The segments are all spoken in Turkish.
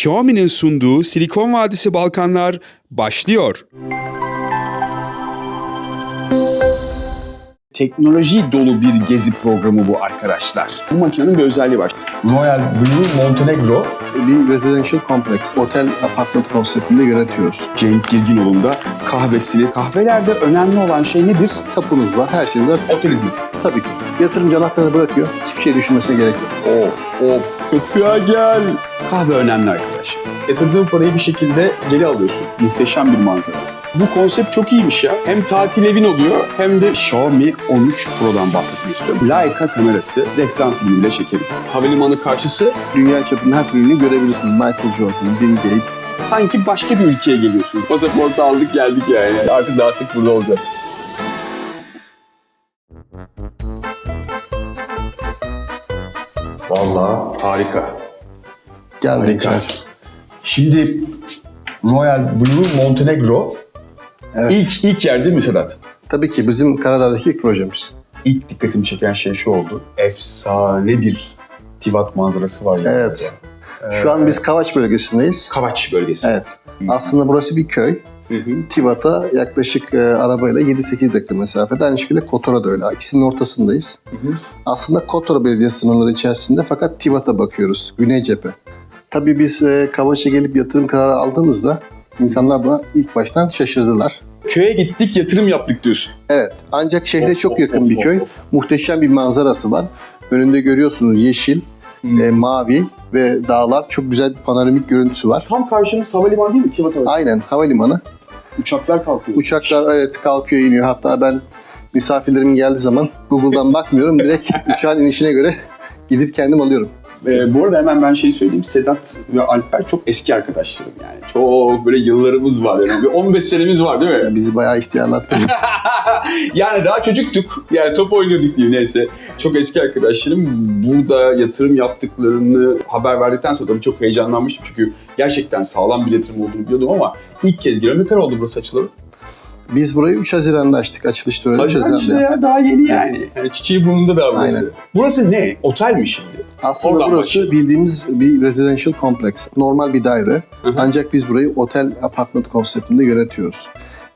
Xiaomi'nin sunduğu Silikon Vadisi Balkanlar başlıyor. Teknoloji dolu bir gezi programı bu arkadaşlar. Bu makinenin bir özelliği var. Royal Blue Montenegro bir residential kompleks, otel apartman konseptinde yönetiyoruz. Cenk Girginoğlu'nda kahvesini. Kahvelerde önemli olan şey nedir? Tapunuz var, her şeyimiz var. Otel hizmeti. Tabii ki. Yatırımcı anahtarını bırakıyor. Hiçbir şey düşünmesine gerek yok. Of of köpüğe gel. Kahve önemli arkadaş. Yatırdığın parayı bir şekilde geri alıyorsun. Muhteşem bir manzara. Bu konsept çok iyiymiş ya. Hem tatil evin oluyor hem de Xiaomi 13 Pro'dan bahsetmek istiyorum. Leica kamerası reklam filmiyle çekelim. Havalimanı karşısı Dünya çapında her türlü görebilirsiniz. Michael Jordan, Bill Gates. sanki başka bir ülkeye geliyorsunuz. Pasaportu aldık geldik yani. Artık daha sık burada olacağız. Vallahi harika. Geldi Harika. Şimdi Royal Blue Montenegro Evet. İlk, ilk yer değil mi Sedat? Tabii ki bizim Karadağ'daki ilk projemiz. İlk dikkatimi çeken şey şu oldu. Efsane bir Tivat manzarası var ya. Evet. Şu an biz Kavaç bölgesindeyiz. Kavaç bölgesi. Evet. Aslında burası bir köy. Hı hı. Tivat'a yaklaşık e, arabayla 7-8 dakika mesafede. Aynı şekilde Kotor'a da öyle. İkisinin ortasındayız. Hı hı. Aslında Kotor Belediye sınırları içerisinde fakat Tivat'a bakıyoruz. Güney cephe. Tabii biz e, Kavaç'a gelip yatırım kararı aldığımızda insanlar buna ilk baştan şaşırdılar. Köye gittik yatırım yaptık diyorsun. Evet. Ancak şehre Of, çok of, yakın of, bir of, köy. of. Muhteşem bir manzarası var. Önünde görüyorsunuz yeşil, Hmm. e, mavi ve dağlar. Çok güzel bir panoramik görüntüsü var. Tam karşımız havalimanı değil mi? Havalimanı. Aynen havalimanı. Uçaklar kalkıyor. Uçaklar evet kalkıyor iniyor. Hatta ben misafirlerim geldiği zaman Google'dan bakmıyorum. Direkt uçağın inişine göre gidip kendim alıyorum. Ee, bu arada hemen ben şey söyleyeyim. Sedat ve Alper çok eski arkadaşlarım yani. Çok böyle yıllarımız var yani. Bir 15 senemiz var değil mi? Ya bizi bayağı ihtiyarlattı. yani daha çocuktuk. Yani top oynuyorduk diye neyse. Çok eski arkadaşlarım burada yatırım yaptıklarını haber verdikten sonra tabii çok heyecanlanmıştım. Çünkü gerçekten sağlam bir yatırım olduğunu biliyordum ama ilk kez kadar oldu burası açılalı? Biz burayı 3 Haziran'da açtık. Açılış töreni 3 Haziran işte Haziran'da. ya daha yeni yani. yani çiçeği burnunda da burası. Aynen. Burası ne? Otel mi şimdi? Aslında Oradan burası başlayalım. bildiğimiz bir residential kompleks. Normal bir daire. Hı hı. Ancak biz burayı otel apartment konseptinde yönetiyoruz.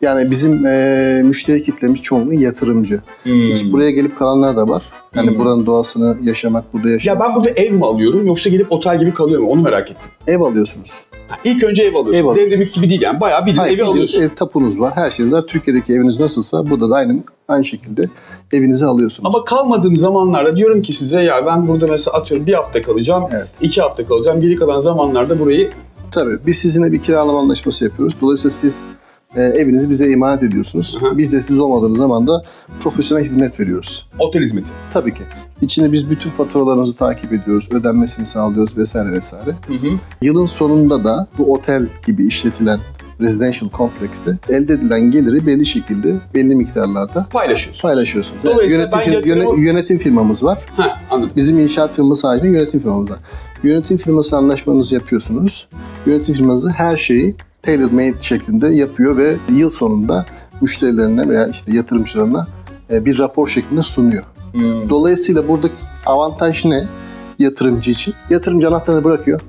Yani bizim e, müşteri kitlemiz çoğunluğu yatırımcı. Hiç buraya gelip kalanlar da var. Yani Hmm. buranın doğasını yaşamak, burada Ya yaşamak. ben burada ev mi alıyorum yoksa gelip otel gibi kalıyor mu? Onu merak ettim. Ev alıyorsunuz. Ha, İlk önce ev alıyorsun. Ev. Devlemek gibi değil yani. Bayağı bildiğin Hayır, evi bildiğiniz alıyorsun. Ev tapunuz var, her şeyiniz var. Türkiye'deki eviniz nasılsa burada da aynı aynı şekilde evinizi alıyorsunuz. Ama kalmadığım zamanlarda diyorum ki size ya ben burada mesela atıyorum bir hafta kalacağım, Evet. iki hafta kalacağım. Geri kalan zamanlarda burayı Tabii biz sizinle bir kiralama anlaşması yapıyoruz. Dolayısıyla siz e, evinizi bize emanet ediyorsunuz. Hı hı. Biz de siz olmadığınız zaman da profesyonel hizmet veriyoruz. otel hizmeti. Tabii ki. İçinde biz bütün faturalarınızı takip ediyoruz, ödenmesini sağlıyoruz vesaire vesaire. Hı hı. Yılın sonunda da bu otel gibi işletilen residential komplekste elde edilen geliri belli şekilde belli miktarlarda Paylaşıyorsun. paylaşıyorsunuz. Dolayısıyla yönetim, ben yöne- yönetim firmamız var. Ha anladım. Bizim inşaat firması ayrı, yönetim firmamız var. Yönetim firması anlaşmanızı yapıyorsunuz. Yönetim firması her şeyi tailor made şeklinde yapıyor ve yıl sonunda müşterilerine veya işte yatırımcılarına e, bir rapor şeklinde sunuyor. Hmm. Dolayısıyla buradaki avantaj ne yatırımcı için? Yatırımcı anahtarını bırakıyor.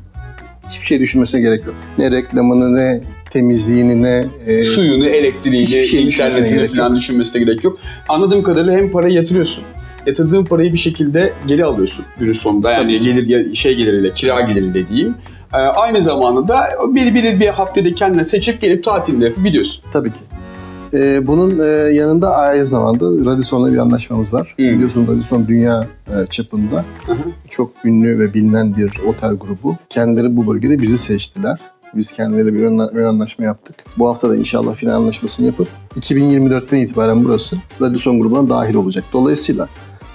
Hiçbir şey düşünmesine gerek yok. Ne reklamını, ne temizliğini, ne... e, Suyunu, elektriğini, şey internetini falan düşünmesine gerek yok. Anladığım kadarıyla hem parayı yatırıyorsun. Yatırdığın parayı bir şekilde geri alıyorsun günün sonunda. Yani Tabii gelir şey geliriyle, kira geliriyle diyeyim. Ee, aynı zamanda da bir, bir, bir haftada kendine seçip gelip tatilde yapıp gidiyorsun. Tabii ki. E, bunun e, yanında aynı zamanda Radisson'la bir anlaşmamız var. Hı. Biliyorsunuz Radisson dünya e, çapında Hı hı. çok ünlü ve bilinen bir otel grubu. Kendileri bu bölgede bizi seçtiler. Biz kendileri bir ön, ön anlaşma yaptık. Bu hafta da inşallah final anlaşmasını yapıp 2024'ten itibaren burası Radisson grubuna dahil olacak. Dolayısıyla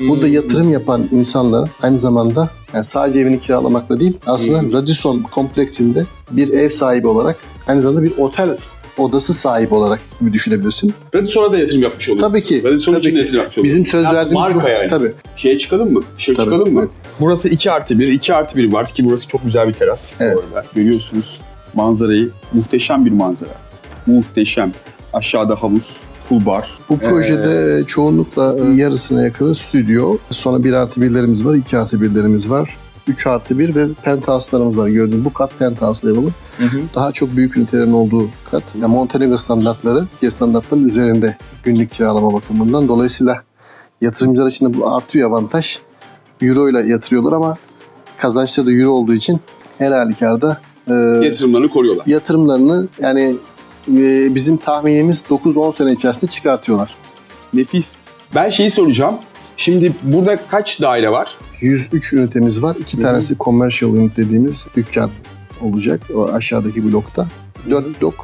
burada yatırım yapan insanlar aynı zamanda yani sadece evini kiralamakla değil aslında. Radisson kompleksinde bir ev sahibi olarak aynı zamanda bir otel odası sahibi olarak gibi düşünebilirsin. Radisson'a da yatırım yapmış olur. Tabii ki. Radisson tabii için ki. yatırım yapmış olur. Bizim söz verdiğimiz Marka bu. yani. Tabii. Şeye çıkalım mı? Şey Tabii. çıkalım mı? Burası 2 artı 1. 2 artı 1 var ki burası çok güzel bir teras. Evet. Görüyorsunuz manzarayı. Muhteşem bir manzara. Muhteşem. Aşağıda havuz, pool bar. Bu projede çoğunlukla e, yarısına yakını stüdyo. Sonra 1 artı 1'lerimiz var, 2 artı 1'lerimiz var. 3 artı 1 ve penthouse'larımız var. Gördüğün bu kat penthouse level'ı. Daha çok büyük ünitelerin olduğu kat. Yani Montenegro standartları, Türkiye standartlarının üzerinde günlük kiralama bakımından. Dolayısıyla yatırımcılar için de bu artı bir avantaj. Euro ile yatırıyorlar ama kazançları da euro olduğu için her halükarda e, Yatırımlarını koruyorlar. yatırımlarını yani e, bizim tahminimiz 9-10 sene içerisinde çıkartıyorlar. Nefis. Ben şeyi soracağım. Şimdi burada kaç daire var? 103 ünitemiz var. İki tanesi commercial unit dediğimiz dükkan olacak o aşağıdaki blokta. 4 blok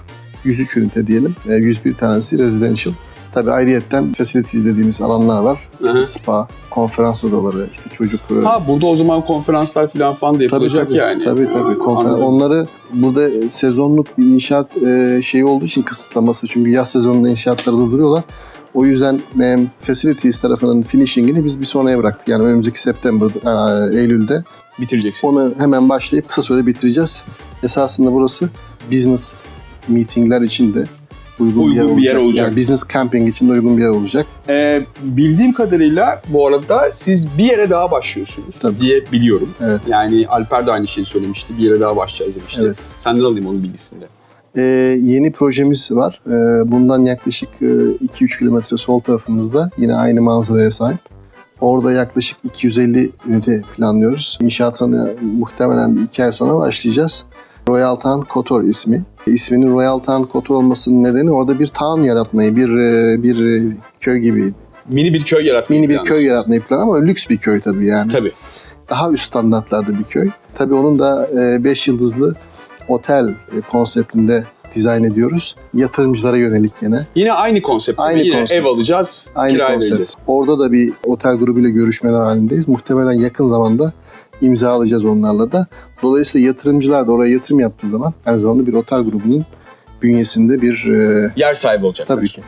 103 ünite diyelim. E, 101 tanesi residential. Tabii ayrıyetten facilities dediğimiz alanlar var. İşte Hı hı. spa, konferans odaları, işte çocuk e, Ha burada o zaman konferanslar falan falan da Tabii yapılacak tabii. yani. Tabii tabii. Konfer- Anladım. Onları burada sezonluk bir inşaat e, şeyi olduğu için kısıtlaması. Çünkü yaz sezonunda inşaatları durduruyorlar. O yüzden e, facilities tarafının finishingini biz bir sonraya bıraktık. Yani önümüzdeki September, e, Eylül'de Bitireceksiniz. onu hemen başlayıp kısa sürede bitireceğiz. Esasında burası business meetingler için de uygun, Uygun bir yer bir olacak. yer olacak. Yani business camping için de uygun bir yer olacak. Ee, bildiğim kadarıyla bu arada siz bir yere daha başlıyorsunuz Tabii. diye biliyorum. Evet. Yani Alper de aynı şeyi söylemişti. Bir yere daha başlayacağız demişti. Evet. Senden alayım onun bilgisini de. Ee, yeni projemiz var. Ee, bundan yaklaşık e, 2-3 kilometre sol tarafımızda yine aynı manzaraya sahip. Orada yaklaşık 250 ünite planlıyoruz. İnşaatına muhtemelen bir iki ay sonra başlayacağız. Royal Town Kotor ismi. İsminin Royal Town Kotor olmasının nedeni orada bir town yaratmayı, bir e, bir e, köy gibi, Mini bir köy yaratmayı mini bir planlıyorsunuz. köy yaratmayı plan ama lüks bir köy tabii yani. Tabii. Daha üst standartlarda bir köy. Tabii onun da 5 yıldızlı otel e, konseptinde dizayn ediyoruz. Yatırımcılara yönelik yine. Yine aynı konsept. Aynı Yine konsept. ev alacağız, Aynı kiraya konsept. vereceğiz. Orada da bir otel grubuyla görüşmeler halindeyiz. Muhtemelen yakın zamanda imza alacağız onlarla da. Dolayısıyla yatırımcılar da oraya yatırım yaptığı zaman aynı zamanda bir otel grubunun bünyesinde bir e, Yer sahibi olacak. tabii ki.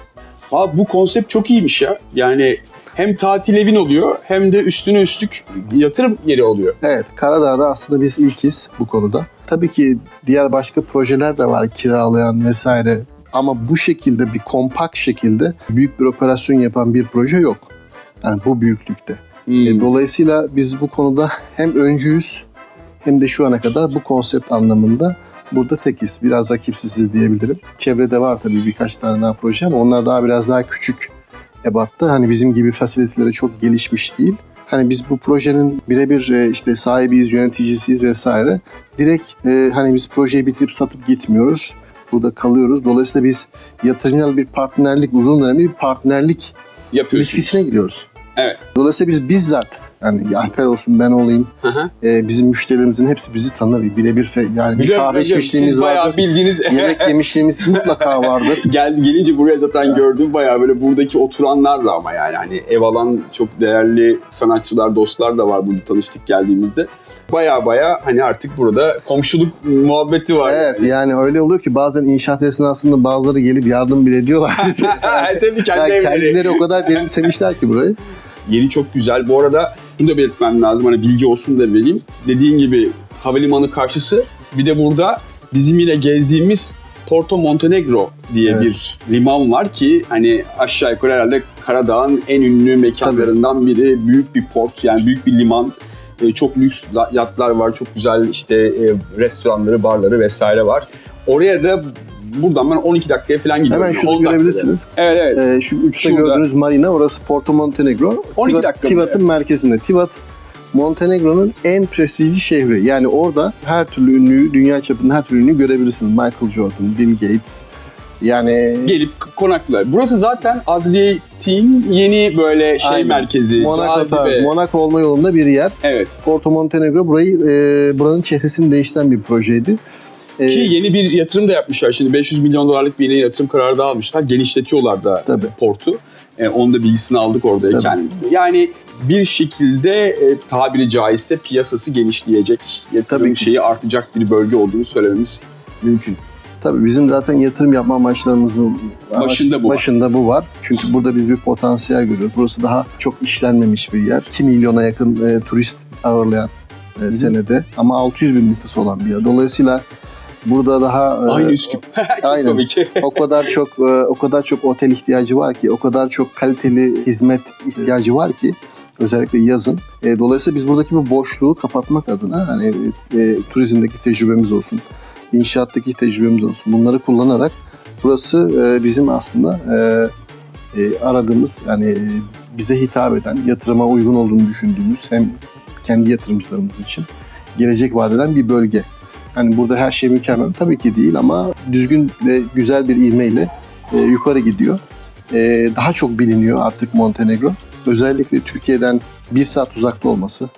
Abi bu konsept çok iyiymiş ya. Yani hem tatil evin oluyor hem de üstüne üstlük yatırım yeri oluyor. Evet, Karadağ'da aslında biz ilkiz bu konuda. Tabii ki diğer başka projeler de var kiralayan vesaire. Ama bu şekilde bir kompakt şekilde büyük bir operasyon yapan bir proje yok. Yani bu büyüklükte. Hmm. E, Dolayısıyla biz bu konuda hem öncüyüz hem de şu ana kadar bu konsept anlamında burada tekiz. Biraz rakipsiziz diyebilirim. Çevrede var tabii birkaç tane daha proje ama onlar daha biraz daha küçük ebatta. Hani bizim gibi fasiliteleri çok gelişmiş değil. Hani biz bu projenin birebir e, işte sahibiyiz, yöneticisiyiz vesaire. Direkt e, hani biz projeyi bitirip satıp gitmiyoruz. Burada kalıyoruz. Dolayısıyla biz yatırımcılarla bir partnerlik, uzun dönemli bir partnerlik ilişkisine giriyoruz. Evet. Dolayısıyla biz bizzat yani Alper olsun ben olayım Hı hı. e, bizim müşterilerimizin hepsi bizi tanır. Birebir yani bir Biliyorum, kahve biliyorum. içmişliğimiz Siz bayağı vardır. bildiğiniz Yemek yemişliğimiz mutlaka vardır. Gel, gelince buraya zaten gördüm bayağı böyle buradaki oturanlarla ama yani hani ev alan çok değerli sanatçılar, dostlar da var burada tanıştık geldiğimizde. Bayağı bayağı hani artık burada komşuluk muhabbeti var. Evet yani. yani öyle oluyor ki bazen inşaat esnasında bazıları gelip yardım bile ediyorlar bize. Tabii kendi yani evleri. kendileri o kadar benimsemişler ki burayı. Yeri çok güzel. Bu arada bunu da belirtmem lazım. Hani bilgi olsun da vereyim. Dediğin gibi havalimanı karşısı. Bir de burada bizim yine gezdiğimiz Porto Montenegro diye Evet. bir liman var ki hani aşağı yukarı herhalde Karadağ'ın en ünlü mekanlarından biri. Büyük bir port yani büyük bir liman. E, çok lüks la- yatlar var. Çok güzel işte e, restoranları, barları vesaire var. Oraya da buradan ben 12 dakikaya falan gidiyorum. Hemen şunu 10 dakikada. görebilirsiniz. Evet evet. Ee, şu uçta Şurada. gördüğünüz marina orası Porto Montenegro. 12 Tivat- dakika Tivat'ın merkezinde. Tivat Montenegro'nun en prestijli şehri. Yani orada her türlü ünlüyü, dünya çapında her türlü ünlüyü görebilirsiniz. Michael Jordan, Bill Gates. Yani gelip konaklar. Burası zaten Adriatik'in yeni böyle şey Aynen. merkezi. Monaco, tarzı, Monaco olma yolunda bir yer. Evet. Porto Montenegro burayı e, buranın çehresini değiştiren bir projeydi. E, Ki yeni bir yatırım da yapmışlar. Şimdi 500 milyon dolarlık bir yeni yatırım kararı da almışlar. Genişletiyorlar da Tabii. portu. E, onun da bilgisini aldık oradayken. Yani bir şekilde e, tabiri caizse piyasası genişleyecek, yatırım Tabii ki. şeyi artacak bir bölge olduğunu söylememiz mümkün. Tabii bizim zaten yatırım yapma amaçlarımızın Başında bu var. başında bu var. Çünkü burada biz bir potansiyel görüyoruz. Burası daha çok işlenmemiş bir yer. 2 milyona yakın e, turist ağırlayan e, senede ama 600 bin nüfus olan bir yer. Dolayısıyla burada daha e, Aynı Üsküp. aynen. Tabii ki. o kadar çok e, o kadar çok otel ihtiyacı var ki, o kadar çok kaliteli hizmet ihtiyacı var ki Özellikle yazın. E, dolayısıyla biz buradaki bu boşluğu kapatmak adına hani e, turizmdeki tecrübemiz olsun, inşaattaki tecrübemiz olsun bunları kullanarak burası e, bizim aslında e, e, aradığımız yani e, bize hitap eden, yatırıma uygun olduğunu düşündüğümüz hem kendi yatırımcılarımız için gelecek vaat eden bir bölge. Yani burada her şey mükemmel tabii ki değil ama düzgün ve güzel bir ivmeyle e, yukarı gidiyor. E, daha çok biliniyor artık Montenegro. Özellikle Türkiye'den bir saat uzakta olması.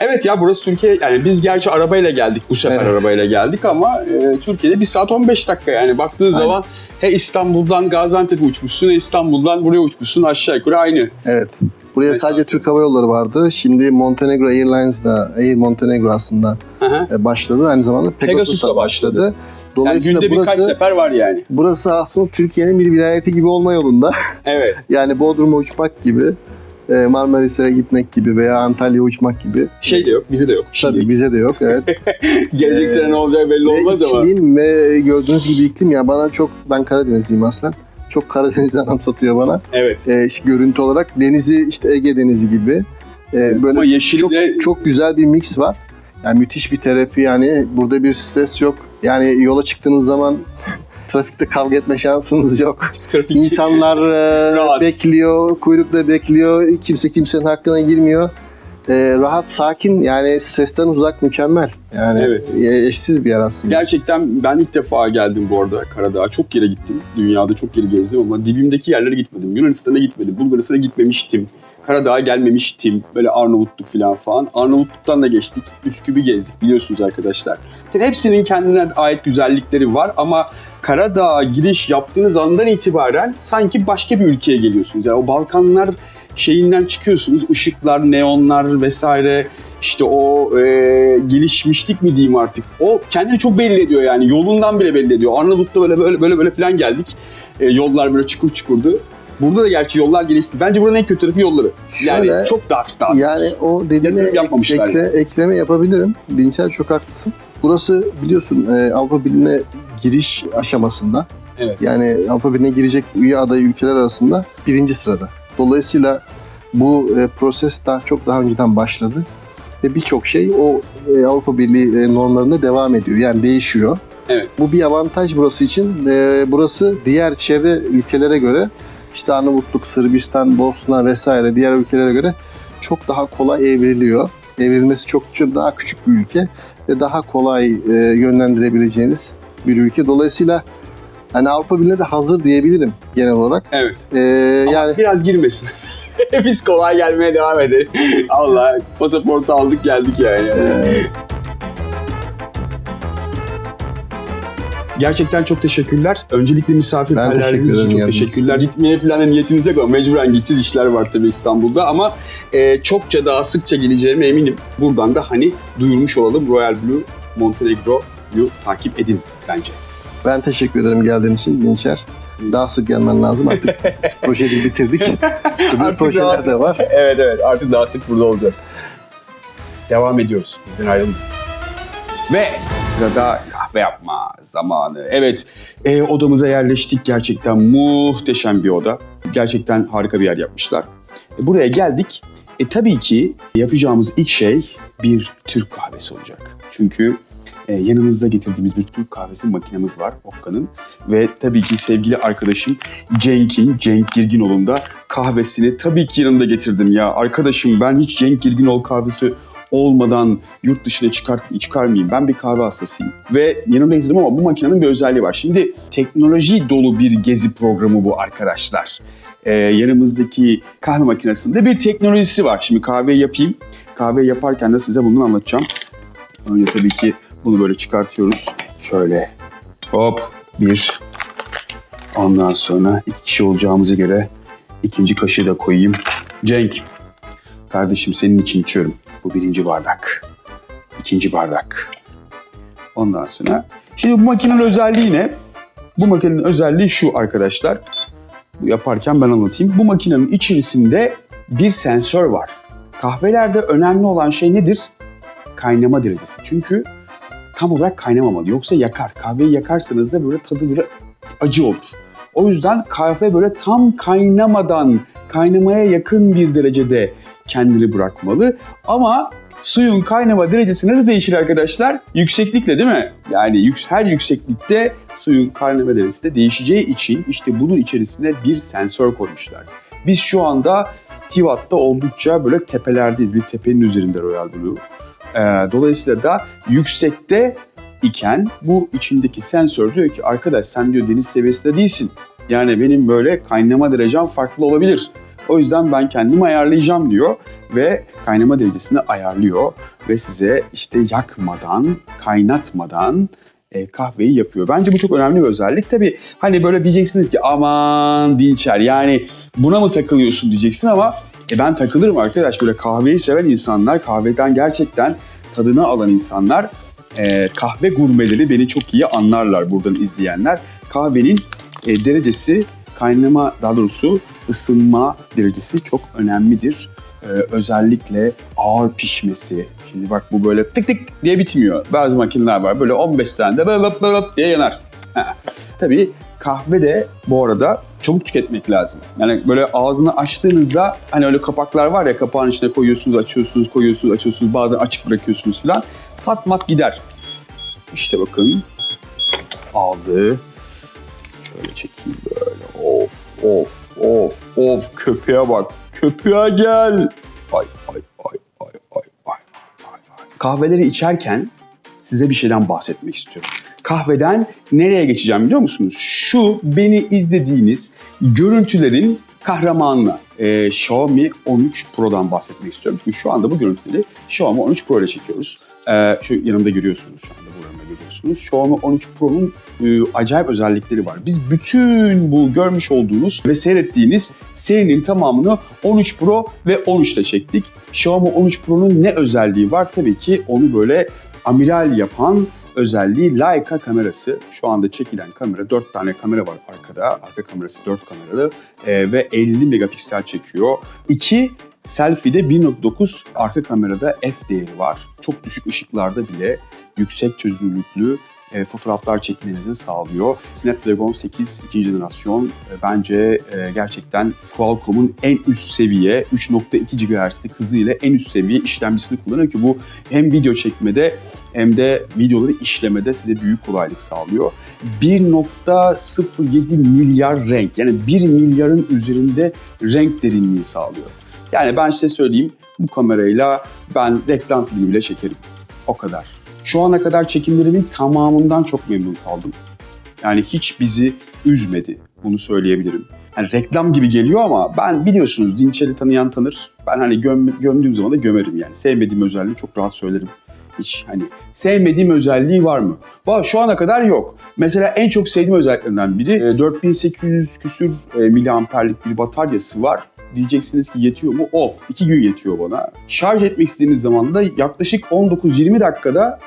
Evet ya burası Türkiye yani biz gerçi arabayla geldik bu sefer Evet. arabayla geldik ama e, Türkiye'de 1 saat 15 dakika yani baktığın Aynen. zaman he İstanbul'dan Gaziantep'e uçmuşsun he İstanbul'dan buraya uçmuşsun aşağı yukarı aynı. Evet. Buraya sadece Türk Hava Yolları vardı. Şimdi Montenegro Airlines da Air Montenegro aslında hı. e, başladı. Aynı zamanda Pegasus Pegasus da başladı. başladı. Yani Dolayısıyla günde birkaç burası sefer var yani. burası aslında Türkiye'nin bir vilayeti gibi olma yolunda. Evet. yani Bodrum'a uçmak gibi, e, Marmaris'e gitmek gibi veya Antalya'ya uçmak gibi. Şey de yok bize de yok. Tabii Şimdi bize de yok. Evet. gelecek Ee, sene ne olacak belli ve olmaz ama. iklim ve gördüğünüz gibi iklim ya bana çok ben Karadenizliyim aslen. Çok Karadeniz'den anımsatıyor bana. Evet. E, işte görüntü olarak denizi işte Ege Denizi gibi. E, böyle ama yeşil çok çok güzel bir mix var. Yani müthiş bir terapi yani burada bir stres yok. Yani yola çıktığınız zaman trafikte kavga etme şansınız yok. trafik. İnsanlar e, bekliyor, kuyrukta bekliyor. Kimse kimsenin hakkına girmiyor. E, rahat, sakin yani stresten uzak, mükemmel. Yani Evet. e, eşsiz bir yer aslında. Gerçekten ben ilk defa geldim bu arada Karadağ'a. Çok yere gittim. Dünyada çok yere gezdim ama dibimdeki yerlere gitmedim. Yunanistan'a gitmedim. Bulgaristan'a gitmemiştim. Karadağ'a gelmemiştim. Böyle Arnavutluk falan falan. Arnavutluk'tan da geçtik. Üsküp'ü gezdik biliyorsunuz arkadaşlar. Tabii hepsinin kendine ait güzellikleri var ama Karadağ'a giriş yaptığınız andan itibaren sanki başka bir ülkeye geliyorsunuz. Yani o Balkanlar şeyinden çıkıyorsunuz. Işıklar, neonlar vesaire işte o e, gelişmişlik mi diyeyim artık. O kendini çok belli ediyor yani. Yolundan bile belli ediyor. Arnavut'ta böyle böyle böyle böyle falan geldik. E, yollar böyle çukur çukurdu. Burada da gerçi yollar gelişti. Bence buranın en kötü tarafı yolları. yani Şöyle, çok dar dar. Yani o dediğine ek- ekle- ekleme yapabilirim. Dinsel çok haklısın. Burası biliyorsun e, Avrupa Birliği'ne giriş aşamasında. Evet. Yani Avrupa Birliği'ne girecek üye aday ülkeler arasında birinci sırada. Dolayısıyla bu e, proses daha çok daha önceden başladı. Ve birçok şey o e, Avrupa Birliği e, normlarında devam ediyor. Yani değişiyor. Evet. Bu bir avantaj burası için. E, burası diğer çevre ülkelere göre işte Arnavutluk, Sırbistan, Bosna vesaire diğer ülkelere göre çok daha kolay evriliyor. Evrilmesi çok daha küçük bir ülke ve daha kolay e, yönlendirebileceğiniz bir ülke. Dolayısıyla hani Avrupa Birliği'ne de hazır diyebilirim genel olarak. Evet. E, Ama yani biraz girmesin. Biz kolay gelmeye devam edelim. Allah pasaportu aldık geldik yani. e, Gerçekten çok teşekkürler. Öncelikle Ben misafirperverliğiniz için ederim çok geldiğiniz teşekkürler. Gitmeye falan da niyetiniz yok ama mecburen gideceğiz. İşler var tabii İstanbul'da ama e, çokça daha sıkça geleceğime eminim. Buradan da hani duyurmuş olalım. Royal Blue Montenegro'yu takip edin bence. Ben teşekkür ederim geldiğin için Dinçer. Daha sık gelmen lazım artık. Projeyi bitirdik. Öbür projeler daha- de var. evet evet artık daha sık burada olacağız. Devam ediyoruz. Bizden ayrılmayın. Ve sırada kahve yapma zamanı. Evet e, odamıza yerleştik. Gerçekten muhteşem bir oda. Gerçekten harika bir yer yapmışlar. E, buraya geldik. E, tabii ki yapacağımız ilk şey bir Türk kahvesi olacak. Çünkü e, yanımızda getirdiğimiz bir Türk kahvesi makinemiz var Okka'nın. Ve tabii ki sevgili arkadaşım Cenk'in, Cenk Girginoğlu'nun da kahvesini tabii ki yanımda getirdim ya. Arkadaşım ben hiç Cenk Girginoğlu kahvesi olmadan yurt dışına çıkar, çıkarmayayım. Ben bir kahve hastasıyım. Ve yanımda getirdim ama bu makinenin bir özelliği var. Şimdi teknoloji dolu bir gezi programı bu arkadaşlar. Ee, yanımızdaki kahve makinesinde bir teknolojisi var. Şimdi kahve yapayım. Kahve yaparken de size bunu anlatacağım. Önce tabii ki bunu böyle çıkartıyoruz. Şöyle hop bir. Ondan sonra iki kişi olacağımıza göre ikinci kaşığı da koyayım. Cenk, kardeşim senin için içiyorum. Bu birinci bardak. İkinci bardak. Ondan sonra. Şimdi bu makinenin özelliği ne? Bu makinenin özelliği şu arkadaşlar. Bu yaparken ben anlatayım. Bu makinenin içerisinde bir sensör var. Kahvelerde önemli olan şey nedir? Kaynama derecesi. Çünkü tam olarak kaynamamalı. Yoksa yakar. Kahveyi yakarsanız da böyle tadı böyle acı olur. O yüzden kahve böyle tam kaynamadan kaynamaya yakın bir derecede kendini bırakmalı. Ama suyun kaynama derecesi nasıl değişir arkadaşlar? Yükseklikle değil mi? Yani her yükseklikte suyun kaynama derecesi de değişeceği için işte bunun içerisine bir sensör koymuşlar. Biz şu anda Tivat'ta oldukça böyle tepelerdeyiz. Bir tepenin üzerinde Royal Blue. Ee, dolayısıyla da yüksekte iken bu içindeki sensör diyor ki arkadaş sen diyor deniz seviyesinde değilsin. Yani benim böyle kaynama derecem farklı olabilir. O yüzden ben kendimi ayarlayacağım diyor ve kaynama derecesini ayarlıyor ve size işte yakmadan, kaynatmadan e, kahveyi yapıyor. Bence bu çok önemli bir özellik. Tabii hani böyle diyeceksiniz ki aman Dinçer yani buna mı takılıyorsun diyeceksin ama e, ben takılırım arkadaş. Böyle kahveyi seven insanlar, kahveden gerçekten tadını alan insanlar, e, kahve gurmeleri beni çok iyi anlarlar buradan izleyenler. Kahvenin e, derecesi, kaynama daha doğrusu ısınma derecesi çok önemlidir. Ee, özellikle ağır pişmesi. Şimdi bak bu böyle tık tık diye bitmiyor. Bazı makineler var böyle 15 saniyede böyle böyle böyle diye yanar. Tabii kahve de bu arada çabuk tüketmek lazım. Yani böyle ağzını açtığınızda hani öyle kapaklar var ya kapağın içine koyuyorsunuz, açıyorsunuz, koyuyorsunuz, açıyorsunuz. Bazen açık bırakıyorsunuz falan. Tat mat gider. İşte bakın aldı. Şöyle çekeyim böyle. Of of of of köpeğe bak. Köpeğe gel. Ay ay ay ay ay ay. ay. Kahveleri içerken size bir şeyden bahsetmek istiyorum. Kahveden nereye geçeceğim biliyor musunuz? Şu beni izlediğiniz görüntülerin kahramanına e, Xiaomi 13 Pro'dan bahsetmek istiyorum. Çünkü şu anda bu görüntüleri Xiaomi 13 Pro ile çekiyoruz. E, şu yanımda görüyorsunuz şu anda bu görüyorsunuz. Xiaomi 13 Pro'nun e, acayip özellikleri var. Biz bütün bu görmüş olduğunuz ve seyrettiğiniz serinin tamamını 13 Pro ve 13 ile çektik. Xiaomi 13 Pro'nun ne özelliği var? Tabii ki onu böyle amiral yapan özelliği Leica kamerası. Şu anda çekilen kamera 4 tane kamera var arkada. Arka kamerası 4 kameralı e, ve 50 megapiksel çekiyor. 2 Selfie'de 1.9 arka kamerada f değeri var. Çok düşük ışıklarda bile yüksek çözünürlüklü e, fotoğraflar çekmenizi sağlıyor. Snapdragon 8 ikinci jenerasyon e, bence e, gerçekten Qualcomm'un en üst seviye 3.2 GHz'lik hızıyla en üst seviye işlemcisini kullanıyor ki bu hem video çekmede hem de videoları işlemede size büyük kolaylık sağlıyor. 1.07 milyar renk yani 1 milyarın üzerinde renk derinliği sağlıyor. Yani ben size söyleyeyim bu kamerayla ben reklam filmi bile çekerim. O kadar. Şu ana kadar çekimlerimin tamamından çok memnun kaldım. Yani hiç bizi üzmedi. Bunu söyleyebilirim. Yani reklam gibi geliyor ama ben biliyorsunuz Dinçer'i tanıyan tanır. Ben hani göm, gömdüğüm zaman da gömerim yani. Sevmediğim özelliği çok rahat söylerim. Hiç hani sevmediğim özelliği var mı? Var şu ana kadar yok. Mesela en çok sevdiğim özelliklerinden biri e, 4800 küsür e, miliamperlik bir bataryası var. Diyeceksiniz ki yetiyor mu? Of. 2 gün yetiyor bana. Şarj etmek istediğiniz zaman da yaklaşık 19-20 dakikada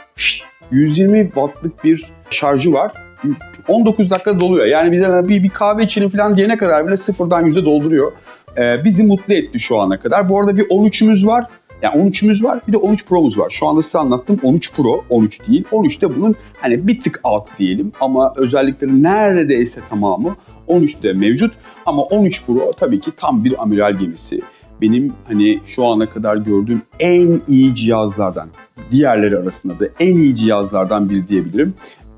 120 wattlık bir şarjı var. 19 dakikada doluyor. Yani bize bir, bir kahve içelim falan diyene kadar bile sıfırdan yüze dolduruyor. Ee, bizi mutlu etti şu ana kadar. Bu arada bir 13'ümüz var. Yani 13'ümüz var bir de 13 Pro'muz var. Şu anda size anlattım 13 Pro, 13 değil. 13 de bunun hani bir tık alt diyelim ama özellikleri neredeyse tamamı 13'te mevcut. Ama 13 Pro tabii ki tam bir amiral gemisi. Benim hani şu ana kadar gördüğüm en iyi cihazlardan, diğerleri arasında da en iyi cihazlardan biri diyebilirim.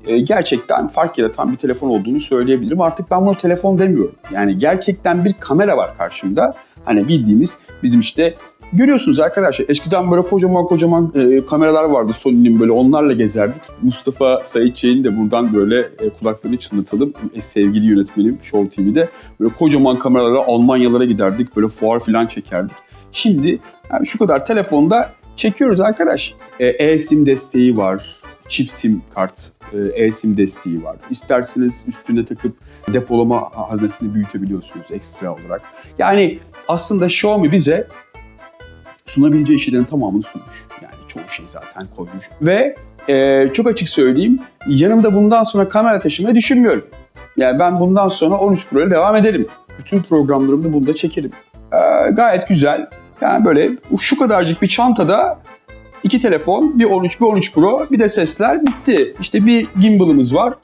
Ee, gerçekten fark yaratan bir telefon olduğunu söyleyebilirim. Artık ben bunu telefon demiyorum. Yani gerçekten bir kamera var karşımda. Hani bildiğiniz bizim işte görüyorsunuz arkadaşlar eskiden böyle kocaman kocaman e, kameralar vardı Sony'nin böyle onlarla gezerdik. Mustafa Sait Çey'in de buradan böyle e, kulaklarını çınlatalım. E, sevgili yönetmenim Show TV'de böyle kocaman kameralara Almanyalara giderdik böyle fuar falan çekerdik. Şimdi yani şu kadar telefonda çekiyoruz arkadaş. E, E-SIM desteği var çift sim kart, e, e-sim desteği var. İsterseniz üstüne takıp depolama haznesini büyütebiliyorsunuz ekstra olarak. Yani aslında Xiaomi bize sunabileceği şeylerin tamamını sunmuş. Yani çoğu şey zaten koymuş. Ve e, çok açık söyleyeyim, yanımda bundan sonra kamera taşımayı düşünmüyorum. Yani ben bundan sonra 13 Pro ile devam ederim. Bütün programlarımı bunda çekerim. E, gayet güzel. Yani böyle şu kadarcık bir çantada İki telefon, bir 13, bir 13 Pro, bir de sesler bitti. İşte bir gimbal'ımız var.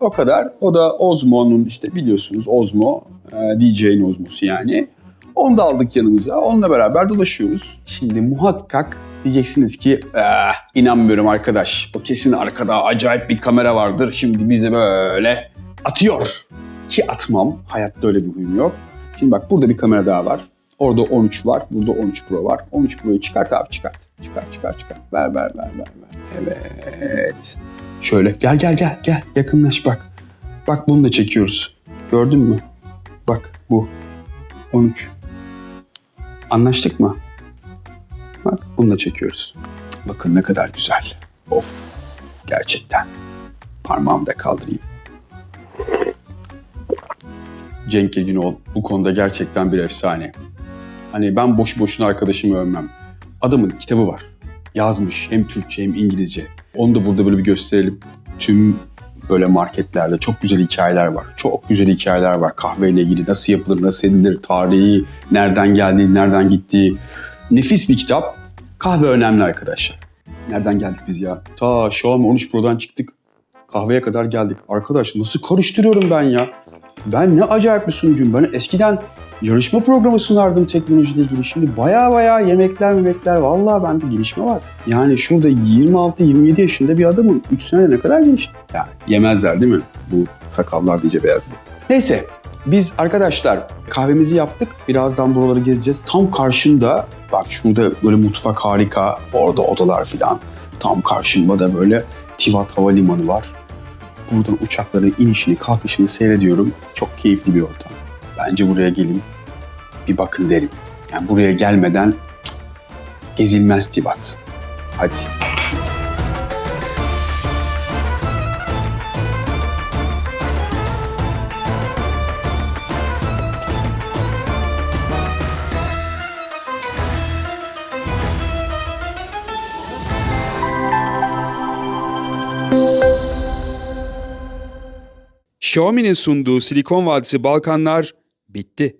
O kadar. O da Osmo'nun işte biliyorsunuz Osmo, e, DJ'in Osmo'su yani. Onu da aldık yanımıza. Onunla beraber dolaşıyoruz. Şimdi muhakkak diyeceksiniz ki "Ah, inanmıyorum arkadaş. O kesin arkada acayip bir kamera vardır. Şimdi bizi böyle atıyor. Ki atmam. Hayatta öyle bir huyum yok. Şimdi bak burada bir kamera daha var. Orada 13 var. Burada 13 Pro var. 13 Pro'yu çıkart abi çıkart. Çıkart çıkart çıkart. Ver ver ver ver. ver. Evet. Şöyle gel gel gel gel. Yakınlaş bak. Bak bunu da çekiyoruz. Gördün mü? Bak bu. 13. Anlaştık mı? Bak bunu da çekiyoruz. Bakın ne kadar güzel. Of. Gerçekten. Parmağımı da kaldırayım. Cenk Eginoğlu bu konuda gerçekten bir efsane. Hani ben boş boşuna arkadaşımı övmem. Adamın kitabı var. Yazmış hem Türkçe hem İngilizce. Onu da burada böyle bir gösterelim. Tüm böyle marketlerde çok güzel hikayeler var. Çok güzel hikayeler var. Kahveyle ilgili nasıl yapılır, nasıl edilir, tarihi, nereden geldiği, nereden gittiği. Nefis bir kitap. Kahve önemli arkadaşlar. Nereden geldik biz ya? Ta Xiaomi 13 Pro'dan çıktık. Kahveye kadar geldik. Arkadaş nasıl karıştırıyorum ben ya? Ben ne acayip bir sunucuyum. Ben eskiden yarışma programı sunardım teknolojiyle ilgili. Şimdi baya baya yemekler yemekler. Vallahi bende gelişme var. Yani şurada 26-27 yaşında bir adamın 3 sene ne kadar gelişti. Ya yemezler değil mi? Bu sakallar iyice beyazladı. Neyse biz arkadaşlar kahvemizi yaptık. Birazdan buraları gezeceğiz. Tam karşında bak şurada böyle mutfak harika. Orada odalar filan. Tam karşımda da böyle Tivat Havalimanı var. Buradan uçakların inişini, kalkışını seyrediyorum. Çok keyifli bir ortam. Bence buraya gelin, bir bakın derim. Yani buraya gelmeden gezilmez Tivat. Hadi. Xiaomi'nin sunduğu Silikon Vadisi Balkanlar bitti.